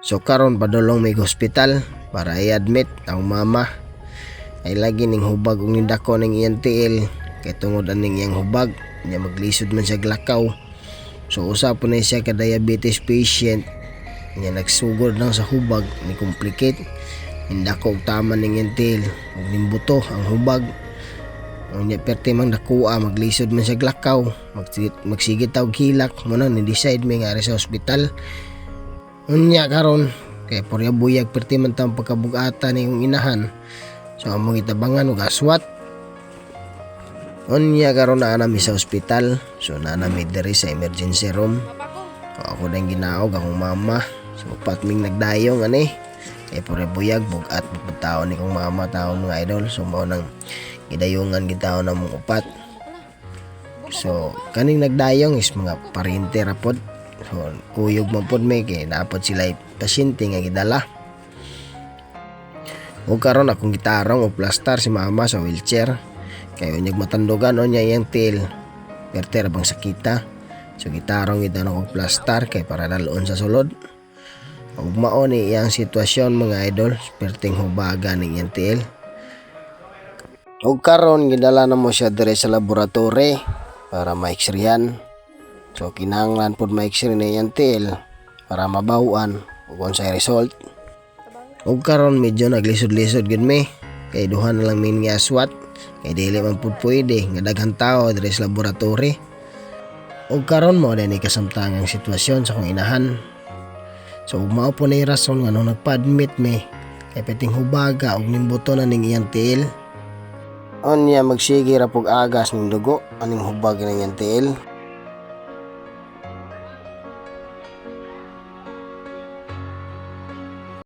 So karon padulong may hospital para i-admit ang mama. Ay lagi ning hubag ug nindako ning iyang tiil. Kay tungod aning iyang hubag niya maglisod man siya glakaw so usa po na siya ka diabetes patient. Niya nagsugod lang sa hubag ni complicate. Nindako og tama ning iyang tiil ug nimbuto ang hubag. Unya perti mang nakuha maglisod man siya glakaw magsigit magsigit tawag hilak mo na ni decide may nga sa ospital Unya karon kay purya buyag perti man tang pagkabugatan ni yung inahan. So among itabangan og aswat. Unya karon na nami sa ospital. So na nami diri sa emergency room. So, ako dang ginaog akong mama. So patming nagdayong ani. Kay purya buyag bugat pagputaw ni kong mama taon mga idol. So mao nang gidayungan gitaw na mong upat. So kaning nagdayong is mga parinte rapod. So, kuyog man pod may kay naapod sila pasyente nga gidala. O karon akong gitarong o plastar si mama sa wheelchair. Kay unyag matandugan o niya iyang til. Perter bang sakita. So gitarong ito na plastar kay para daloon sa sulod. Ug mao ni iyang sitwasyon mga idol, perting hubaga ning iyang tiil. Ug karon gidala na mo siya dire sa laboratory para ma-x-rayan. So kinahanglan pud ma-x-ray na iyang tiil para mabawan ug unsay result. Ug karon medyo naglisod-lisod gid mi kay duha na lang min nga aswat kay dili man pud pwede nga daghang tao dire sa laboratory. Ug karon mo na ni kasamtangang sitwasyon sa kong inahan. So mao po na rason nga nung nagpa-admit mi kay peting hubaga ug nimbuto na ning iyang tiil. Onya magsige ra pug agas ning dugo aning hubag ng iyang tiil.